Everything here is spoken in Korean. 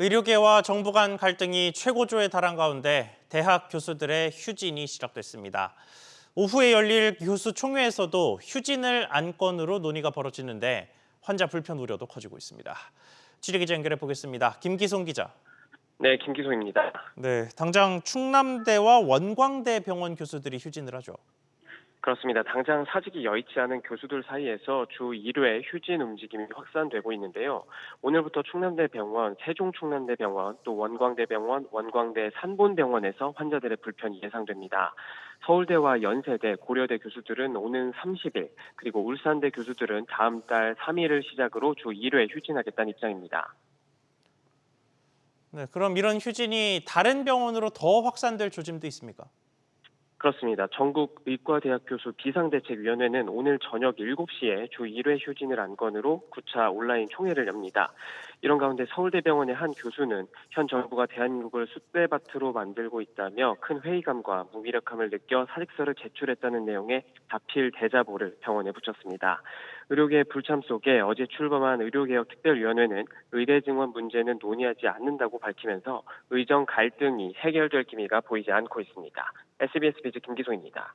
의료계와 정부 간 갈등이 최고조에 달한 가운데 대학 교수들의 휴진이 시작됐습니다. 오후에 열릴 교수 총회에서도 휴진을 안건으로 논의가 벌어지는데 환자 불편 우려도 커지고 있습니다. 취재기자 연결해 보겠습니다. 김기송 기자. 네, 김기소입니다. 네, 당장 충남대와 원광대 병원 교수들이 휴진을 하죠. 그렇습니다. 당장 사직이 여의치 않은 교수들 사이에서 주 1회 휴진 움직임이 확산되고 있는데요. 오늘부터 충남대병원, 세종충남대병원, 또 원광대병원, 원광대 산본병원에서 환자들의 불편이 예상됩니다. 서울대와 연세대, 고려대 교수들은 오는 30일, 그리고 울산대 교수들은 다음 달 3일을 시작으로 주 1회 휴진하겠다는 입장입니다. 네, 그럼 이런 휴진이 다른 병원으로 더 확산될 조짐도 있습니까? 그렇습니다. 전국 의과대학 교수 비상대책위원회는 오늘 저녁 7시에 주 1회 휴진을 안건으로 9차 온라인 총회를 엽니다. 이런 가운데 서울대병원의 한 교수는 현 정부가 대한민국을 쑥대밭으로 만들고 있다며 큰 회의감과 무기력함을 느껴 사직서를 제출했다는 내용의 다필 대자보를 병원에 붙였습니다. 의료계 불참 속에 어제 출범한 의료개혁특별위원회는 의대 증원 문제는 논의하지 않는다고 밝히면서 의정 갈등이 해결될 기미가 보이지 않고 있습니다. SBS 비즈 김기소입니다.